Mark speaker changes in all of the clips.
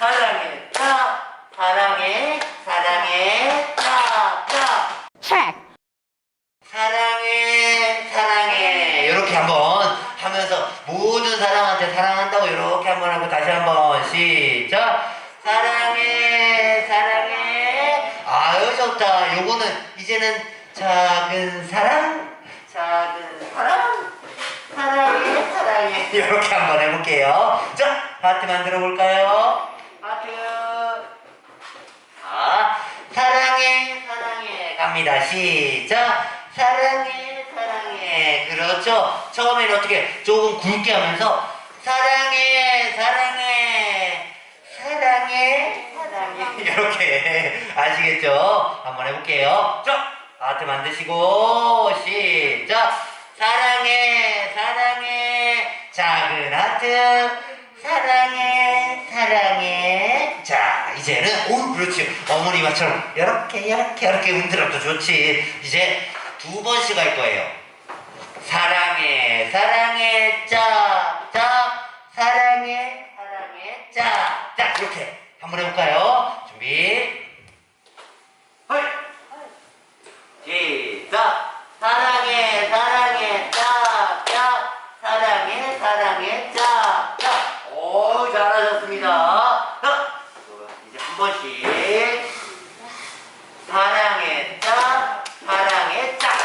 Speaker 1: 사랑해 자 사랑해 자 사랑해 사랑해 자자
Speaker 2: check.
Speaker 1: 사랑해 사랑해. 이렇게 한번 하면서 모든 사람한테 사랑한다고 이렇게 한번 하고 다시 한번 시작. 사랑해 사랑해. 아유 좋다. 요거는 이제는 작은 사랑 작은 사랑. 사랑해 사랑해. 이렇게 한번 해볼게요. 자 하트 만들어 볼까요 하트 자, 사랑해, 사랑해. 갑니다. 시작. 사랑해, 사랑해. 그렇죠. 처음에는 어떻게 조금 굵게 하면서 사랑해, 사랑해. 사랑해, 사랑해. 이렇게 아시겠죠? 한번 해볼게요. 자, 하트 만드시고, 시작. 사랑해, 사랑해. 작은 하트. 사랑해, 사랑해. 그렇지. 어머니 말처럼, 이렇게, 이렇게, 이렇게 흔들어도 좋지. 이제 두 번씩 할 거예요. 사랑해, 사랑해, 짜, 짜, 사랑해, 사랑해, 짜, 짜. 이렇게 한번 해볼까요? 준비. 헐! 시작! 사랑해, 사랑해, 짜, 짜, 사랑해, 사랑해, 짜, 짜. 오, 잘하셨습니다. 자, 이제 한 번씩. 사랑해, 짜.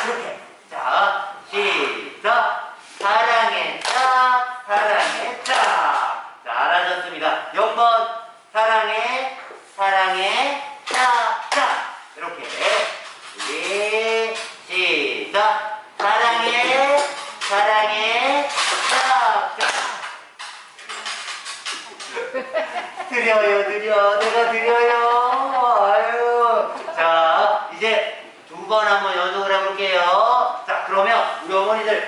Speaker 1: 이렇게. 자, 시작! 사랑해, 짜, 사랑해, 짜. 잘하셨습니다. 0번, 사랑해, 사랑해, 짜, 짜. 이렇게. 준비, 시작! 사랑해, 사랑해, 짜, 짜. 드려요, 드려. 내가 드려요. 아유. 자, 이제 두 번 한번 연속을 해볼게요. 자, 그러면 우리 어머니들,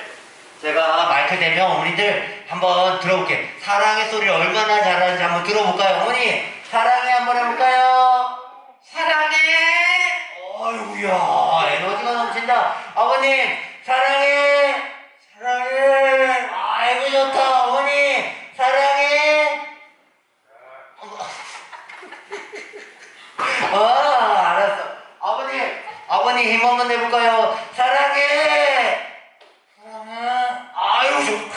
Speaker 1: 제가 마이크 대면 어머니들 한번 들어볼게요. 사랑의 소리를 얼마나 잘하는지 한번 들어볼까요? 어머니, 사랑해 한번 해볼까요? 사랑해! 어이구야, 에너지가 넘친다. 아버님! 사랑해! 아이고, 좋다. 어머니, 사랑해! 아, 알았어. 아버님, 아버님 힘 한번 내볼까요? 사랑해! 사랑해? 아유, 좀,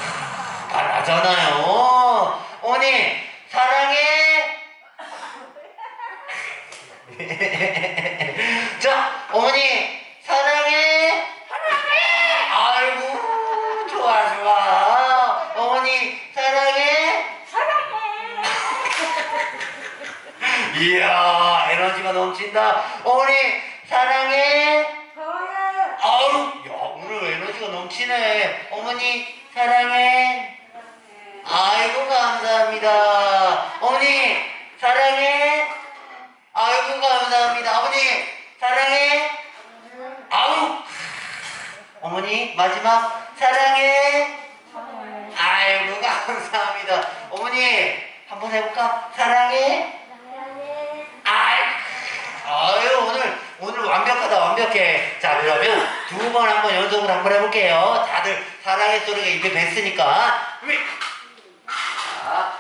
Speaker 1: 잘하잖아요. 어머니, 사랑해! 자, 어머니, 사랑해! 사랑해! 아이고, 좋아, 좋아. 어머니, 사랑해! 이야 에너지가 넘친다 어머니 사랑해. 아우 야 오늘 에너지가 넘치네. 어머니 사랑해. 아이고 감사합니다. 어머니 사랑해. 아이고 감사합니다. 아버님 사랑해. 아우 어머니 마지막. 사랑해. 아이고 감사합니다. 어머니 한번 해볼까? 사랑해 아이, 아유 오늘 오늘 완벽하다 완벽해. 자 그러면 두 번 한번 연속으로 한번 해볼게요. 다들 사랑의 소리가 입에 뱄으니까. 자,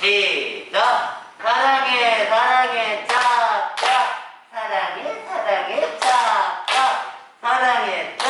Speaker 1: 시작. 사랑해 사랑해 짝짝 사랑해 사랑해 짝짝 사랑해 짝